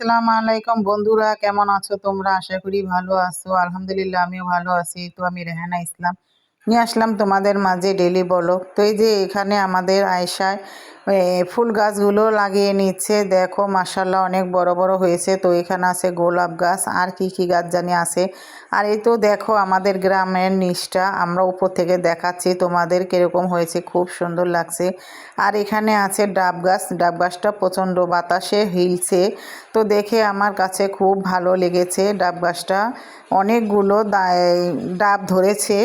আসসালামু আলাইকুম বন্ধুরা, কেমন আছো তোমরা? আশা করি ভালো আছো। আলহামদুলিল্লাহ, আমিও ভালো আছি। তো আমি রেহানা ইসলাম। নিয়ে আসলাম তোমাদের মাঝে ডেলি বলো। তো এই যে এখানে আমাদের আয়সায় ফুল গাছগুলো লাগিয়ে নিচ্ছে। দেখো মাসাল্লাহ অনেক বড় বড় হয়েছে। তো এখানে আছে গোলাপ গাছ। আর কি কি গাছ জানি আছে। আর এই তো দেখো, আমাদের গ্রামের নিচটা। আমরা উপর থেকে দেখাচ্ছি তোমাদের কীরকম হয়েছে। খুব সুন্দর লাগছে। আর এখানে আছে ডাব গাছ। ডাব গাছটা প্রচণ্ড বাতাসে হিলছে। তো দেখে আমার কাছে খুব ভালো লেগেছে ডাব গাছটা। অনেকগুলো ডাব ধরেছে।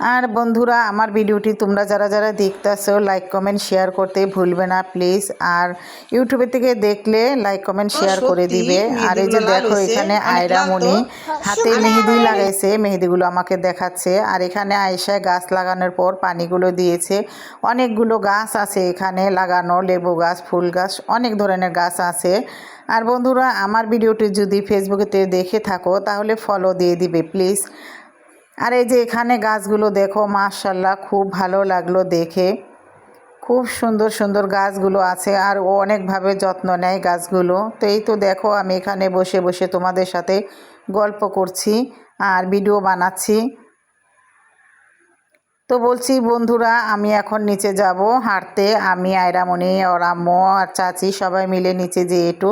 আর বন্ধুরা আমার ভিডিওটি তোমরা যারা যারা দেখতেছো লাইক কমেন্ট শেয়ার করতে ভুলবে না প্লিজ আর ইউটিউবে থেকে দেখলে লাইক কমেন্ট শেয়ার করে দিবে। আর এই যে দেখো এখানে আয়রা মনি হাতে মেহেদি লাগাইছে মেহেদিগুলো আমাকে দেখাচ্ছে। আর এখানে আয়সায় গাছ লাগানোর পর পানিগুলো দিয়েছে। অনেকগুলো গাছ আছে এখানে লাগানো লেবু গাছ ফুল গাছ অনেক ধরনের গাছ আছে। আর বন্ধুরা আমার ভিডিওটি যদি ফেসবুকেতে দেখে থাকো তাহলে ফলো দিয়ে দিবে প্লিজ আর এই যে এখানে গাছগুলো দেখো মাশাল্লাহ খুব ভালো লাগল দেখে। খুব সুন্দর সুন্দর গাছগুলো আছে আর ও অনেকভাবে যত্ন নেয় গাছগুলো। তো এই তো দেখো, আমি এখানে বসে বসে তোমাদের সাথে গল্প করছি আর ভিডিও বানাচ্ছি। তো বলছি, বন্ধুরা, আমি এখন নিচে যাব হাঁটতে। আমি, আয়রামণি ওর আম্মু আর চাচি সবাই মিলে নিচে যেয়ে একটু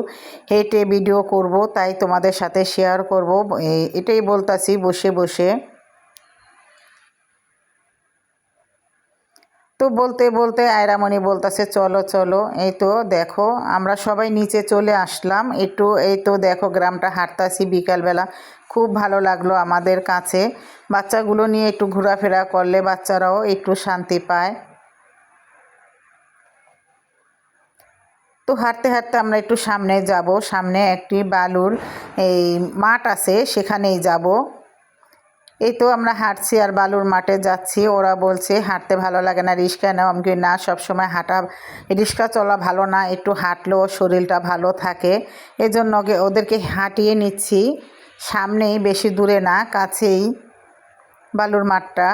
হেঁটে ভিডিও করব, তাই তোমাদের সাথে শেয়ার করব। এটাই বলতাছি বসে বসে। তো বলতে বলতে আয়রামণি বলতেছে, চলো চলো। এই তো দেখো, আমরা সবাই নিচে চলে আসলাম। একটু এই তো দেখো, গ্রামটা হাঁটতাছি বিকালবেলা। খুব ভালো লাগল আমাদের কাছে। বাচ্চাগুলো নিয়ে একটু ঘোরাফেরা করলে বাচ্চারাও একটু শান্তি পায়। তো হাঁটতে হাঁটতে আমরা একটু সামনে যাব। সামনে একটি বালুর এই মাঠ আছে, সেখানেই যাব। এই তো আমরা হাঁটছি আর বালুর মাঠে যাচ্ছি। ওরা বলছে, হাঁটতে ভালো লাগে না, রিক্সা নাও। আমি না, সবসময় হাঁটা, রিক্সা চলা ভালো না, একটু হাঁটলেও শরীরটা ভালো থাকে। এজন্য ওদেরকে হাঁটিয়ে নিচ্ছি। সামনেই, বেশি দূরে না, কাছেই বালুর মাঠটা।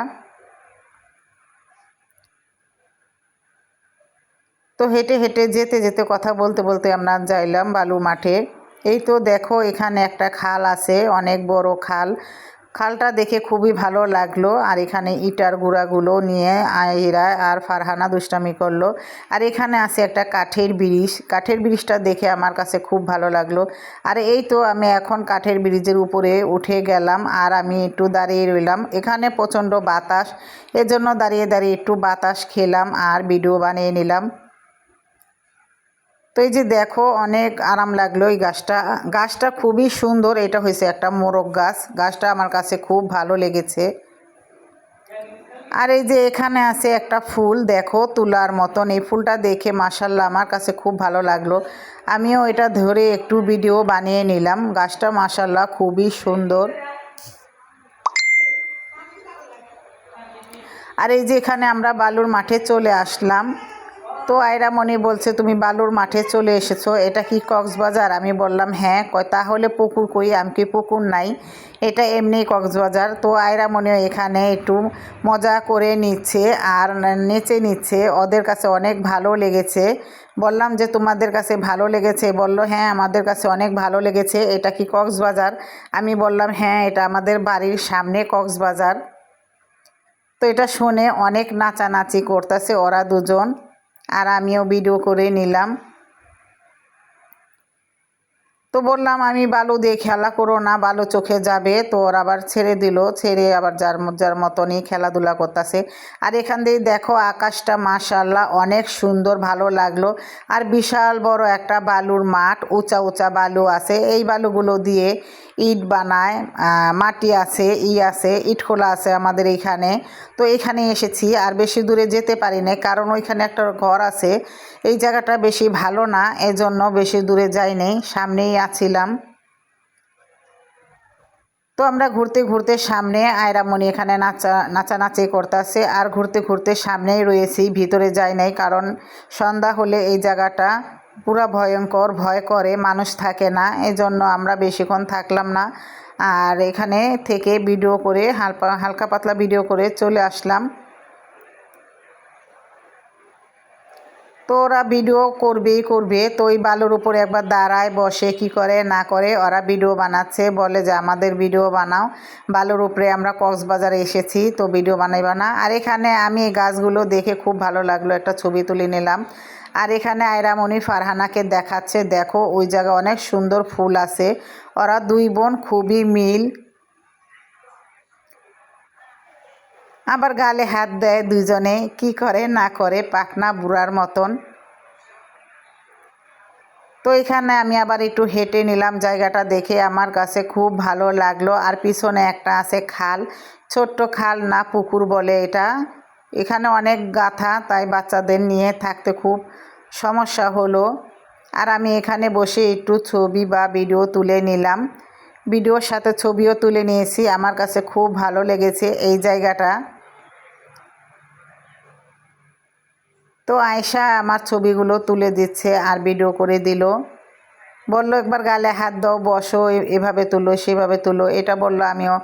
তো হেঁটে হেঁটে, যেতে যেতে, কথা বলতে বলতে আমরা যাইলাম বালু মাঠে। এই তো দেখো, এখানে একটা খাল আছে, অনেক বড় খাল। খালটা দেখে খুবই ভালো লাগল, আর এখানে ইটার গুঁড়াগুলো নিয়ে আইরা আর ফারহানা দুষ্টামি করল। আর এখানে আছে একটা কাঠের ব্রিজ, কাঠের ব্রিজটা দেখে আমার কাছে খুব ভালো লাগল। আর এই তো আমি এখন কাঠের ব্রিজের উপরে উঠে গেলাম, আর আমি একটু দাঁড়িয়ে রইলাম। এখানে প্রচণ্ড বাতাস, এজন্য দাঁড়িয়ে দাঁড়িয়ে একটু বাতাস খেলাম আর ভিডিও বানিয়ে নিলাম। তো এই যে দেখো, অনেক আরাম লাগল এই গাছটা। গাছটা খুবই সুন্দর, এটা হয়েছে একটা মোরগ গাছ। গাছটা আমার কাছে খুব ভালো লেগেছে। আর এই যে এখানে আছে একটা ফুল, দেখো তুলার মতন। এই ফুলটা দেখে মাসাল্লাহ আমার কাছে খুব ভালো লাগল। আমিও এটা ধরে একটু ভিডিও বানিয়ে নিলাম। গাছটা মাসাল্লাহ খুবই সুন্দর। আর এই যে এখানে আমরা বালুর মাঠে চলে আসলাম। তো আয়রামণি বলছে, তুমি বালুর মাঠে চলে এসেছ, এটা কি কক্সবাজার? আমি বললাম হ্যাঁ তাহলে পুকুর কই? আমি কি পুকুর নাই? এটা এমনি কক্সবাজার। তো আয়রামণিও এখানে একটু মজা করে নিচ্ছে আর নেচে নিচ্ছে। ওদের কাছে অনেক ভালো লেগেছে। বললাম যে, তোমাদের কাছে ভালো লেগেছে? বলল হ্যাঁ আমাদের কাছে অনেক ভালো লেগেছে। এটা কি কক্সবাজার? আমি বললাম হ্যাঁ এটা আমাদের বাড়ির সামনে কক্সবাজার। তো এটা শুনে অনেক নাচানাচি করতেছে ওরা দুজন। আর আমিও ভিডিও করে নিলাম। তো বললাম, আমি বালু দিয়ে খেলা করো না, বালু চোখে যাবে। তো ওর আবার ছেড়ে দিল। ছেড়ে আবার যার যার মতনই খেলাধুলা করতেছে। আর এখান দিয়ে দেখো, আকাশটা মাশাল্লাহ অনেক সুন্দর, ভালো লাগল। আর বিশাল বড় একটা বালুর মাঠ, উঁচা উঁচা বালু আছে। এই বালুগুলো দিয়ে ইট বানায় মাটি আছে, ই আছে ইট খোলা আছে আমাদের এইখানে তো এইখানে এসেছি। আর বেশি দূরে যেতে পারি না কারণ ওইখানে একটা ঘর আছে। এই জায়গাটা বেশি ভালো না, এজন্য বেশি দূরে যাই নাই। সামনেই আছিলাম। তো আমরা ঘুরতে ঘুরতে সামনে আয়রামণি এখানে নাচা, নাচানাচি করতেছে আর ঘুরতে ঘুরতে সামনেই রয়েছি, ভিতরে যাই নাই কারণ সন্ধ্যা হলে এই জায়গাটা পুরা ভয়ঙ্কর, ভয় করে, মানুষ থাকে না, এজন্য আমরা বেশিক্ষণ থাকলাম না। আর এখানে থেকে ভিডিও করে হালকা হালকা পাতলা ভিডিও করে চলে আসলাম। তো ওরা ভিডিও করবেই করবে। তো ওই বালুর উপরে একবার দাঁড়ায়, বসে কি করে, না করে, ওরা ভিডিও বানাচ্ছে, বলে যে আমাদের ভিডিও বানাও। বালুর উপরে আমরা কক্সবাজারে এসেছি, তো ভিডিও বানাইবা না। আর এখানে আমি গাছগুলো দেখে খুব ভালো লাগল, একটা ছবি তুলে নিলাম। আর এখানে আয়রামণি ফারহানাকে দেখাচ্ছে, দেখো, ওই জায়গায় অনেক সুন্দর ফুল আছে। ওরা দুই বোন খুবই মিল। আবার গালে হাত দেয় দুজনে কি করে না করে পাখনা বুড়ার মতন। তো এখানে আমি আবার একটু হেঁটে নিলাম জায়গাটা দেখে, আমার কাছে খুব ভালো লাগল। আর পিছনে একটা আছে খাল, ছোট্ট খাল না পুকুর বলে এটা। এখানে অনেক গাথা, তাই বাচ্চাদের নিয়ে থাকতে খুব সমস্যা হলো। আর আমি এখানে বসে একটু ছবি বা ভিডিও তুলে নিলাম। ভিডিওর সাথে ছবিও তুলে নিয়েছি, আমার কাছে খুব ভালো লেগেছে এই জায়গাটা। তো আয়সা আমার ছবিগুলো তুলে দিচ্ছে আর ভিডিও করে দিল। বলল, একবার গালে হাত দাও, বসো এভাবে তুলো, সেভাবে তুলো। এটা বলল আমিও।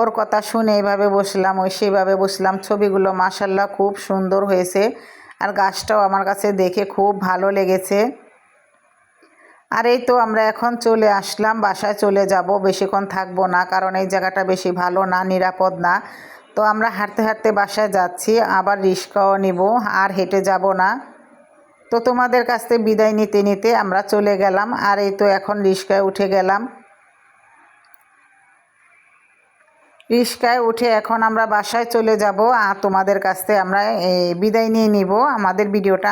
ওর কথা শুনে এভাবে বসলাম, ওই সেভাবে বসলাম। ছবিগুলো মাসাল্লাহ খুব সুন্দর হয়েছে আর গাছটাও আমার কাছে দেখে খুব ভালো লেগেছে। আর এই তো আমরা এখন চলে আসলাম, বাসায় চলে যাব, বেশিক্ষণ থাকব না, কারণ এই জায়গাটা বেশি ভালো না, নিরাপদ না। তো আমরা হাঁটতে হাঁটতে বাসায় যাচ্ছি, আবার রিক্সাও নিব, আর হেঁটে যাব না। তো তোমাদের কাছ থেকে বিদায় নিতে নিতে আমরা চলে গেলাম, আর এই তো এখন রিক্সায় উঠে গেলাম। রিক্সায় উঠে এখন আমরা বাসায় চলে যাব, আর তোমাদের কাছ থেকে আমরা বিদায় নিয়ে নিব। আমাদের ভিডিওটা